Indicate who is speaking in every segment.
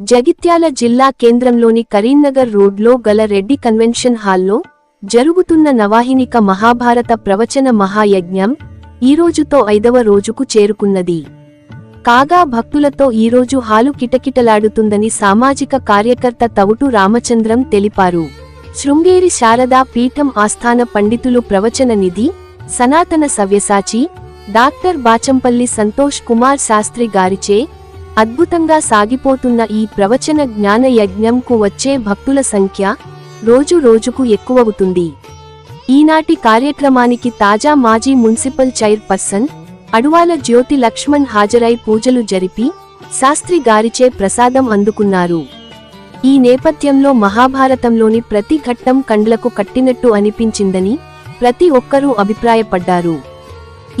Speaker 1: జగిత్యాల జిల్లా కేంద్రంలోని కరీంనగర్ రోడ్లో గల రెడ్డి కన్వెన్షన్ హాల్లో జరుగుతున్న నవాహినిక మహాభారత ప్రవచన మహాయజ్ఞం ఈరోజుతో ఐదవ రోజుకు చేరుకున్నది. కాగా భక్తులతో ఈరోజు హాలు కిటకిటలాడుతుందని సామాజిక కార్యకర్త తవుటు రామచంద్రం తెలిపారు. శృంగేరి శారదా పీఠం ఆస్థాన పండితులు ప్రవచన నిధి సనాతన సవ్యసాచి డాక్టర్ బాచంపల్లి సంతోష్ కుమార్ శాస్త్రి గారిచే అద్భుతంగా సాగిపోతున్న ఈ ప్రవచన జ్ఞాన యజ్ఞంకు వచ్చే భక్తుల సంఖ్య రోజు రోజుకు ఎక్కువవుతుంది. ఈనాటి కార్యక్రమానికి తాజా మాజీ మున్సిపల్ చైర్పర్సన్ అడువాల జ్యోతి లక్ష్మణ్ హాజరై పూజలు జరిపి శాస్త్రి గారిచే ప్రసాదం అందుకున్నారు. ఈ నేపథ్యంలో మహాభారతంలోని ప్రతి ఘట్టం కండ్లకు కట్టినట్టు అనిపించిందని ప్రతి ఒక్కరూ అభిప్రాయపడ్డారు.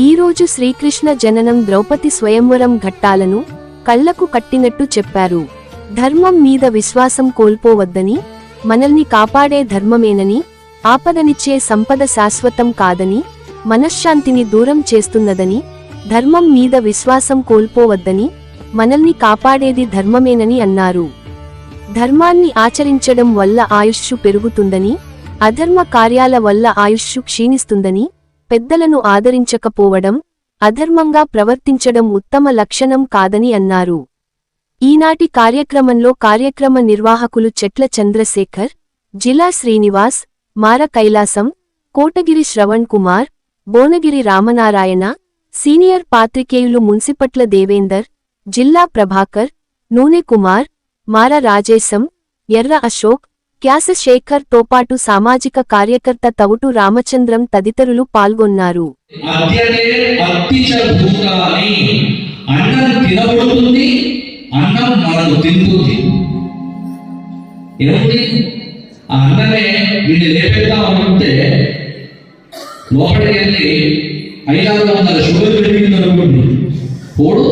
Speaker 1: ఈరోజు శ్రీకృష్ణ జననం ద్రౌపది స్వయంవరం ఘట్టాలను కళ్ళకు కట్టినట్టు చెప్పారు. ధర్మం మీద విశ్వాసం కోల్పోవద్దని మనల్ని కాపాడే ధర్మమేనని ఆపదనిచ్చే సంపద శాశ్వతం కాదని మనశ్శాంతిని దూరం చేస్తున్నదని ధర్మం మీద విశ్వాసం కోల్పోవద్దని మనల్ని కాపాడేది ధర్మమేనని అన్నారు. ధర్మాన్ని ఆచరించడం వల్ల ఆయుష్షు పెరుగుతుందని అధర్మ కార్యాల వల్ల ఆయుష్షు క్షీణిస్తుందని పెద్దలను ఆదరించకపోవడం అధర్మంగా ప్రవర్తించడం ఉత్తమ లక్షణం కాదని అన్నారు. ఈనాటి కార్యక్రమంలో కార్యక్రమ నిర్వాహకులు చెట్ల చంద్రశేఖర్ జిలా శ్రీనివాస్ మార కైలాసం కోటగిరి శ్రవణ్ కుమార్ బోనగిరి రామనారాయణ సీనియర్ పాత్రికేయులు మున్సిపట్ల దేవేందర్ జిల్లా ప్రభాకర్ నూనె కుమార్ మార రాజేశం ఎర్ర అశోక్ క్యాస శేఖర్ తోపాటు సామాజిక కార్యకర్త తవుటు రామచంద్రం తదితరులు పాల్గొన్నారు.
Speaker 2: లోపలికి వెళ్ళి ఐదారు వందల షుగర్ పెరిగింది అనుకోండి. పోడు.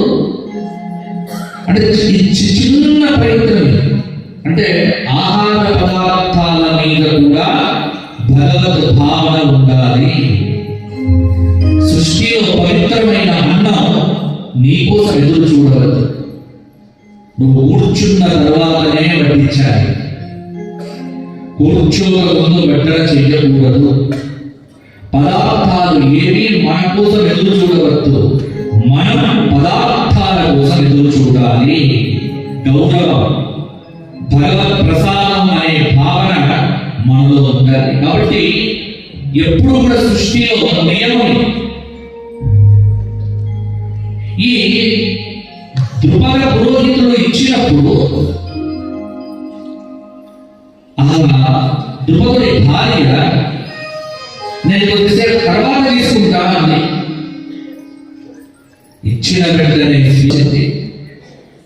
Speaker 2: అంటే చిన్న ప్రయత్నం అంటే ఆహార పదార్థాల మీద కూడా భగవద్ భావన ఉండాలి. సృష్టిలో పవిత్రమైన అన్నం నీకోసం ఎదురు చూడవద్దు. నువ్వు కూర్చున్న తర్వాతనే వడ్డించాలి. కూర్చోక ముందు వెంటనే చెయ్యకూడదు పదార్థాలు ఏవి మన కోసం ఎదురు చూడవద్దు. మనం పదార్థాల కోసం ఎదురు చూడాలి. గౌరవం. భగవత్ ప్రసాదం అనే భావన మనలో ఉండాలి. కాబట్టి ఎప్పుడు కూడా సృష్టిలో నియమం ఈ ద్రుపద పురోహితుడు ఇచ్చినప్పుడు అలా ద్రుపదుడి భార్య నేను కొద్దిసేపు తర్వాత తీసుకుంటా అంది ఇచ్చిన వెంటనే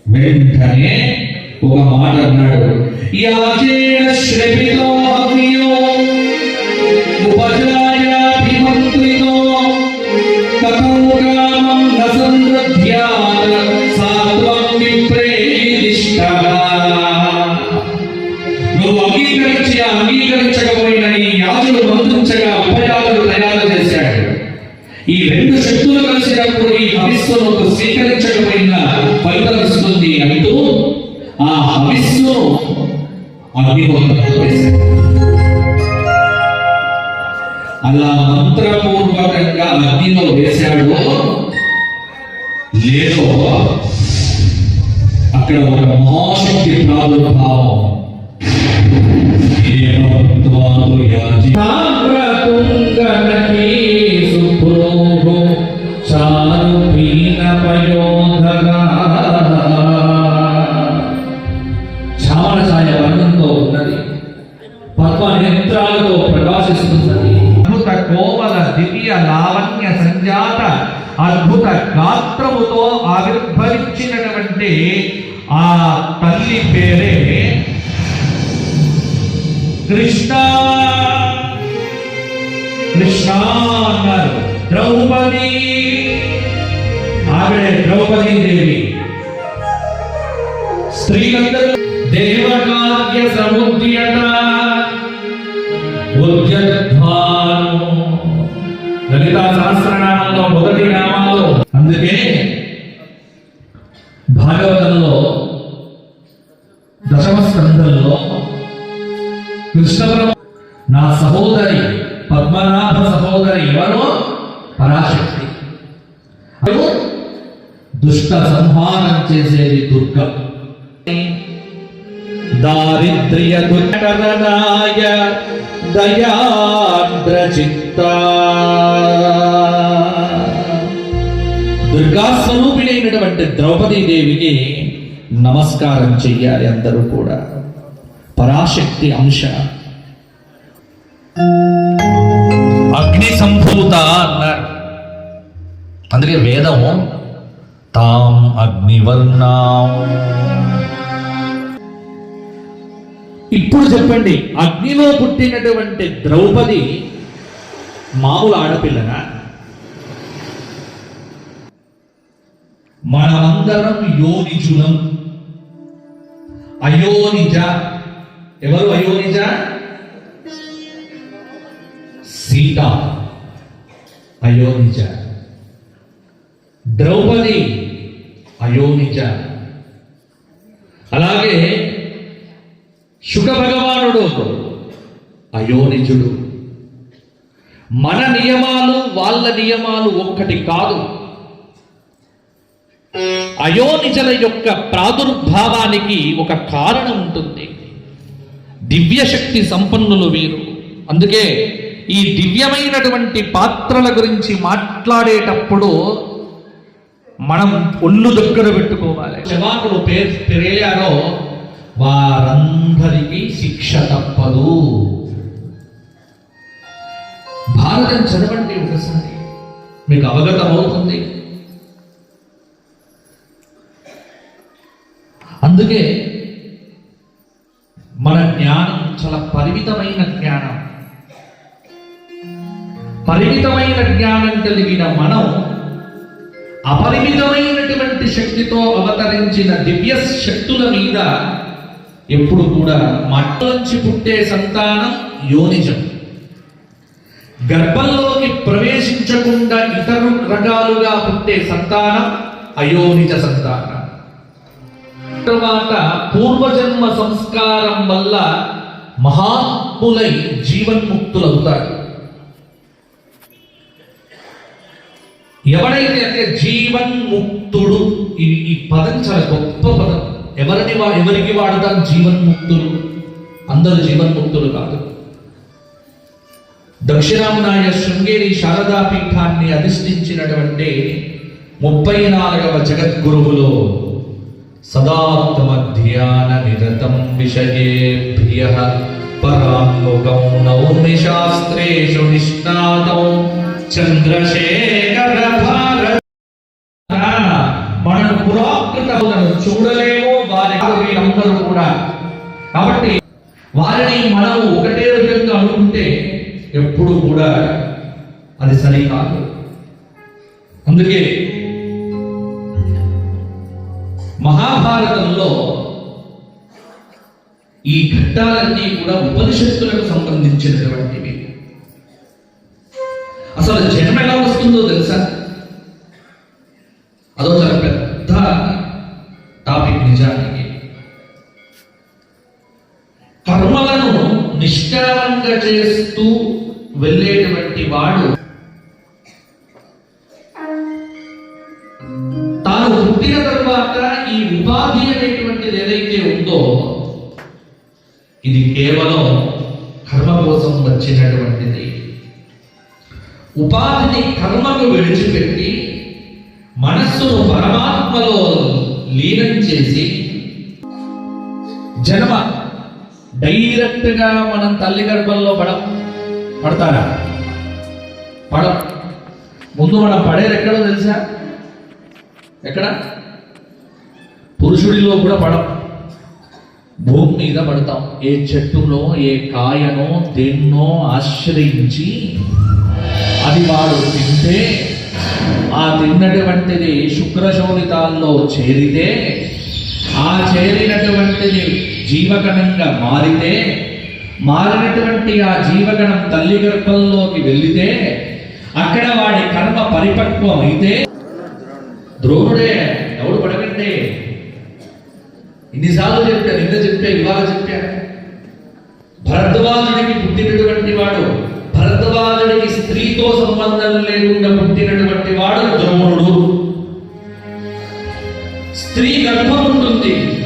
Speaker 2: వెంటనే ఒక మాట అన్నాడు. యాచేన శ్రమితో అభియో ఏదో అక్కడ ఒక మహాశక్తి ప్రాదుర్భావం ఏమత్వాదు యాజి
Speaker 3: తామ్రతుంగనకీ సుప్రోహో చారుపీనపయోధగా.
Speaker 4: తల్లి పేరే కృష్ణ. కృష్ణ అన్నారు. ద్రౌపది. ఆవిడే ద్రౌపది దేవి. స్త్రీలందరూ
Speaker 3: దేవకార్య సముద్యత
Speaker 2: కృష్ణ నా సహోదరి పద్మనాభ సహోదరి ఎవరు? పరాశక్తి. దుష్ట సంహారం చేసేది దుర్గం. దారిద్ర్య దుర్గణనాయ దయాద్రచిత్త దుర్గా స్వరూపిణైనటువంటి ద్రౌపదీ దేవికి నమస్కారం చెయ్యాలి అందరూ కూడా. పరాశక్తి అంశ. అగ్ని సంభూత అన్నారు అందుకే వేదం తాం అగ్నివర్ణం. ఇప్పుడు చెప్పండి అగ్నిలో పుట్టినటువంటి ద్రౌపది మామూలు ఆడపిల్లనా? మనమందరం యోనిజులం. అయోనిజ ఎవరు అయోనిజ సీత. అయోనిజ ద్రౌపది అయోనిజ అలాగే శుక భగవానుడు అయోనిజుడు మన నియమాలు వాళ్ళ నియమాలు ఒక్కటి కాదు. అయోనిజల యొక్క ప్రాదుర్భావానికి ఒక కారణం ఉంటుంది. దివ్యశక్తి సంపన్నులు వీరు. అందుకే ఈ దివ్యమైనటువంటి పాత్రల గురించి మాట్లాడేటప్పుడు మనం ఒళ్ళు దగ్గర పెట్టుకోవాలి. శవాకుడు పేరు పెరిగారో వారందరికీ శిక్ష తప్పదు. భారతం చదవండి ఒకసారి. మీకు అవగతం అవుతుంది. అందుకే మన జ్ఞానం చాలా పరిమితమైన జ్ఞానం. పరిమితమైన జ్ఞానం కలిగిన మనం అపరిమితమైనటువంటి శక్తితో అవతరించిన దివ్య శక్తుల మీద ఎప్పుడు కూడా మట్టలోంచి పుట్టే సంతానం యోనిజం. గర్భంలోకి ప్రవేశించకుండా ఇతరు రకాలుగా పుట్టే సంతానం అయోనిజ సంతానం. తర్వాత పూర్వజన్మ సంస్కారం వల్ల మహాత్ములై జీవన్ముక్తులవుతారు. ఎవడైతే అంటే జీవన్ముక్తుడు ఈ ఈ పదం చాలా గొప్ప పదం. ఎవరిని వా ఎవరికి వాడతాం జీవన్ముక్తులు? అందరూ జీవన్ముక్తులు కాదు. దక్షిణామునాయ శృంగేరి శారదా పీఠాన్ని అధిష్ఠించినటువంటి ముప్పై నాలుగవ జగద్గురువులో సదాత్మ ధ్యాన నిరతం విషయేభ్య పరాముగం నౌమి శాస్త్రేషు నిష్ణాతం చంద్రశేఖర భారత మనం పురాకృతములను చూడలేమో వారి అందరూ కూడా. కాబట్టి వారిని మనము ఒకటే విధంగా అనుకుంటే ఎప్పుడు కూడా అది సరికాదు. అందుకే మహాభారతంలో ఈ ఘట్టాలన్నీ కూడా ఉపనిషత్తులకు సంబంధించినటువంటివి. అసలు జన్మ ఎలా వస్తుందో తెలుసా? అదో చాలా పెద్ద టాపిక్ నిజానికి. కర్మలను నిష్కామంగా చేస్తూ వెళ్ళేటువంటి వాడు ఏదైతే ఉందో ఇది కేవలం కర్మ కోసం వచ్చినటువంటిది. ఉపాధిని కర్మకు విడిచిపెట్టి మనస్సును పరమాత్మలో లీనం చేసి జన్మ డైరెక్ట్గా మనం తల్లి గర్భంలో పడం పడతారా? పడం. ముందు మనం పడేది ఎక్కడో తెలుసా? ఎక్కడ? పురుషుడిలో కూడా పడం. భూమి మీద పడతాం. ఏ చెట్టునో ఏ కాయనో దేన్నో ఆశ్రయించి అది వాడు తింటే ఆ తిన్నటువంటిది శుక్రశోణితాల్లో చేరితే ఆ చేరినటువంటిది జీవగణంగా మారితే మారినటువంటి ఆ జీవగణం తల్లి గర్భంలోకి వెళితే అక్కడ వాడి కర్మ పరిపక్వం అయితే ద్రోణుడే ఎవడు పడకండి?
Speaker 5: ఇన్నిసార్లు చెప్పా నిన్న చెప్పా ఇవాళ చెప్పా. భరద్వాజుడికి పుట్టినటువంటి వాడు భరద్వాజుడికి స్త్రీతో సంబంధం లేకుండా పుట్టినటువంటి వాడు ద్రోణుడు స్త్రీ గర్భం ఉంటుంది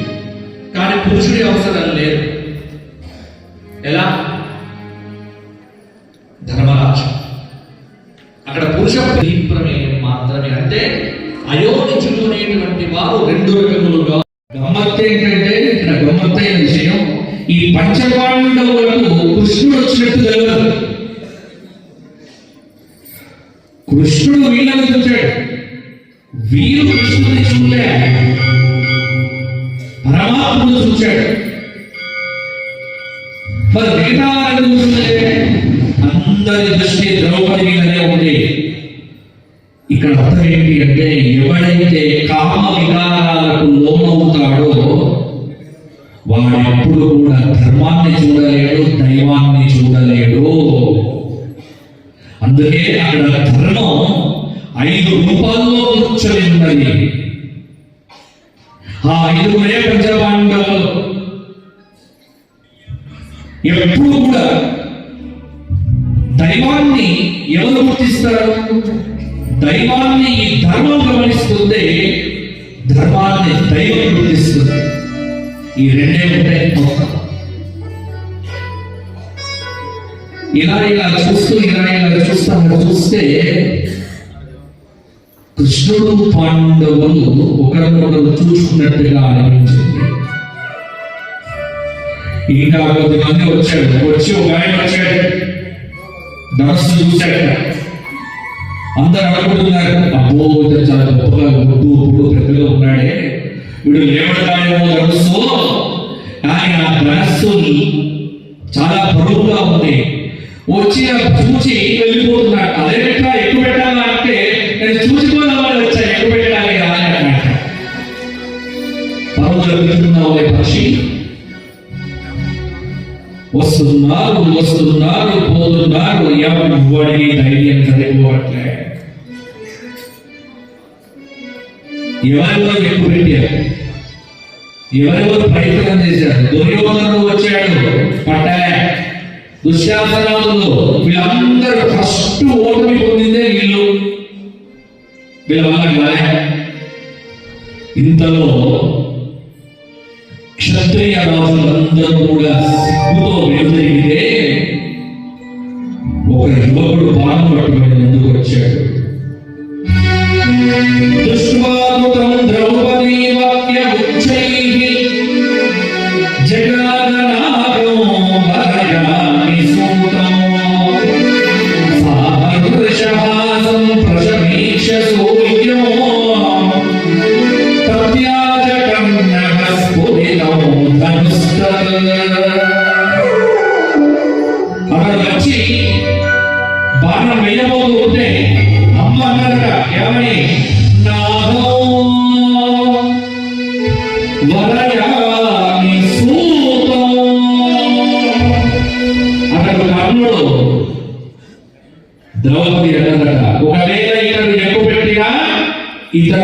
Speaker 5: కానీ పురుషుడి అవసరం లేదు. ఎలా? ధర్మరాజు. అక్కడ పురుష వీరు
Speaker 2: కృష్ణుని చూడలే పరమాత్ముడు చూశాడు మరి మిగతా వారిని చూస్తుంటే అందరి దృష్టి ద్రౌపది మీదనే ఉంది. ఇక్కడ అర్థం ఏంటి అంటే ఎవడైతే కామ వికారాలకు లోనవుతాడో వాడు ఎప్పుడు కూడా ధర్మాన్ని చూడలేడు దైవాన్ని చూడలేడు. అందుకే అక్కడ ధర్మం ఐదు రూపాల్లో కూర్చొని ఉన్నది ఆ ఐదుగురే పంచపాండవులు ఎప్పుడు కూడా దైవాన్ని ఎవరు గుర్తిస్తారు? దైవాన్ని ఈ ధర్మం గమనిస్తుంటే ధర్మాన్ని దైవం గుర్తిస్తుంది. ఈ రెండే ఉంటాయి మొత్తం. ఇలా ఇలా చూస్తూ ఇలా ఇలా చూస్తా చూస్తే కృష్ణుడు పాండవులు ఒకరినొకరు చూసుకున్నట్టుగా అనిపించింది. ఇంకా కొద్ది మంది వచ్చాడు. వచ్చి ఒక ఆయన వచ్చాడు. ధనస్సు చూశాడు. అందరు అనుకుంటున్నారు అబ్బో ఇతను చాలా గొప్పగా గుడ్డు ఇప్పుడు పెద్దగా ఉన్నాడే. వీడు లేవడతాడేమో ధనస్సు. కానీ ఆ ధనస్సు చాలా బరువుగా ఉంది. వచ్చి చూసి వెళ్ళిపోతున్నాడు అదే పెట్టా ఎక్కువ పెట్టాలంటే నేను చూసి పరువులు వెళ్తున్నావు పక్షి. వస్తున్నారు వస్తున్నారు పోతున్నారు ఎవరి ధైర్యం కలిగిపోవట్లే ఎవరిలో ఎక్కువ పెట్టారు ఎవరెవరు ప్రయత్నం చేశారు? దుర్యోధనుడు వచ్చాడు. పట్టలే. దుశ్శాసనాలు వీళ్ళందరూ ఫస్ట్ ఓటమి పొందిందే వీళ్ళు. వీళ్ళ వల్ల ఇంతలో క్షత్రియ రాజులందరూ కూడా సిగ్గుతో వెలువరిగితే ఒక యువకుడు బాణం పట్టుకుని ముందుకు వచ్చాడు దుష్వాదుతం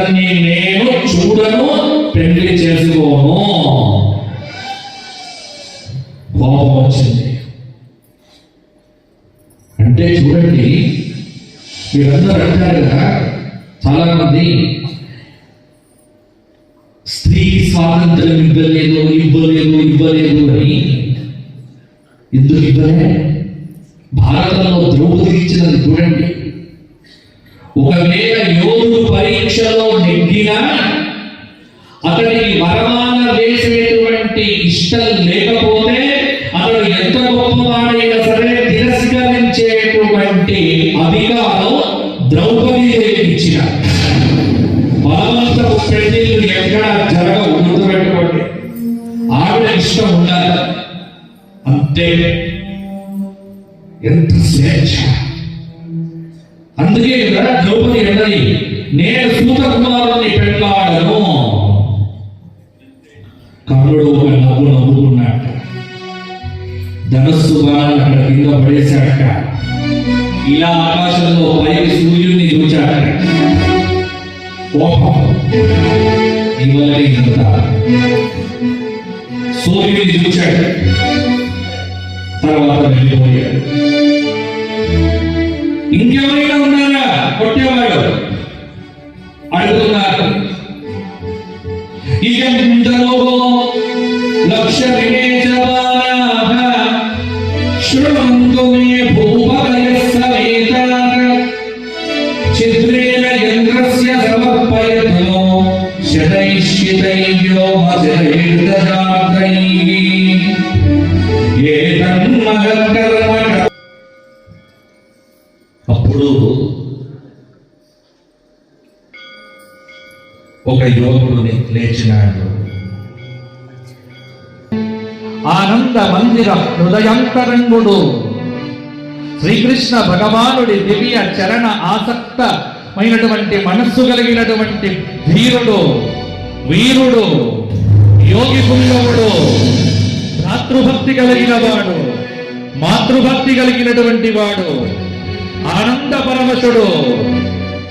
Speaker 2: ఇతన్ని నేను చూడను పెళ్ళి చేసుకోను. కోపం వచ్చింది. అంటే చూడండి మీరందరూ అంటారు కదా చాలా మంది స్త్రీ స్వాతంత్రం ఇవ్వలేదు ఇవ్వలేదు ఇవ్వలేదు అని ఎందుకు ఇవ్వలే? భారతంలో ద్రౌపది ఇచ్చినది చూడండి. ఒకవేళ యోధుడు పరీక్షలో నెగ్గినా అతనికి వరమాన వేసేటువంటి ఇష్టం లేకపోతే అందుకే కదా ద్రౌపది ఎండని నేను సూత కుమారుని పెళ్ళాడను కర్ణుడు ఒక నవ్వు నవ్వుకున్నాట ధనస్సు బాణాన్ని అక్కడ కింద పడేశాడట. ఇలా ఆకాశంలో పైకి సూర్యుడిని చూచాడట. కోపం ఇవ్వలేదు
Speaker 4: సూర్యుడిని చూచాడు. తర్వాత వెళ్ళిపోయాడు. ఇంకెవరైనా ఉన్నారా కొట్టేవాడు అడుగుతున్నారు ఇయంతలో యువకుడు లేచినాడు.
Speaker 2: ఆనంద మందిర హృదయంతరంగుడు. శ్రీకృష్ణ భగవానుడి దివ్య చరణ ఆసక్తమైనటువంటి మనస్సు కలిగినటువంటి ధీరుడు వీరుడు యోగి పుణ్యముడు భ్రాతృభక్తి కలిగిన వాడు మాతృభక్తి కలిగినటువంటి వాడు ఆనంద పరమశుడు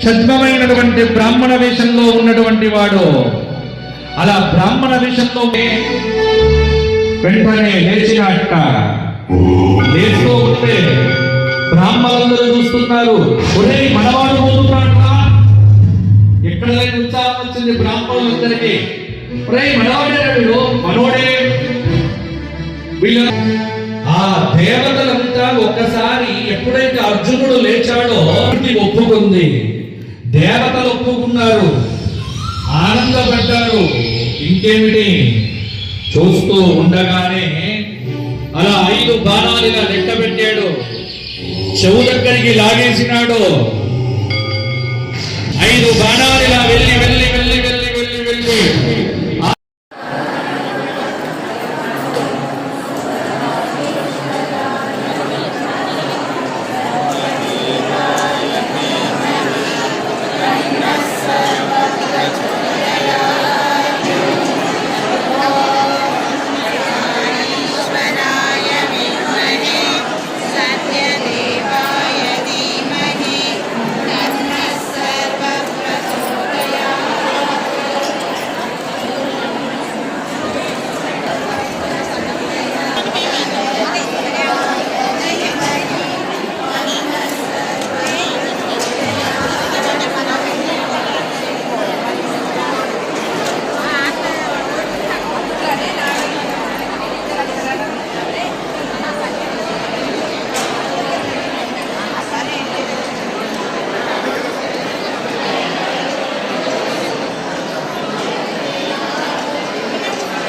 Speaker 2: ఛద్మమైనటువంటి బ్రాహ్మణ వేషంలో ఉన్నటువంటి వాడు. అలా బ్రాహ్మణ వేషంలో వెంటనే లేచినట్ట. లేస్తూ ఉంటే బ్రాహ్మణులందరూ చూస్తున్నారు. ఒరే మనవాడు పోతున్నాడు ఎక్కడ లేని ఉత్సాహం వచ్చింది బ్రాహ్మణులందరికీ. ఒరే మనవాడే వీడు. మనోడే. వీళ్ళ ఆ దేవతలంతా ఒక్కసారి ఎప్పుడైతే అర్జునుడు లేచాడో ఒప్పుకుంది. దేవతలు ఒప్పుకున్నారు. ఆనందపడ్డారు ఇంకేమిటి? చూస్తూ ఉండగానే అలా ఐదు బాణాలుగా లెక్క పెట్టాడు చెవు దగ్గరికి లాగేసినాడు.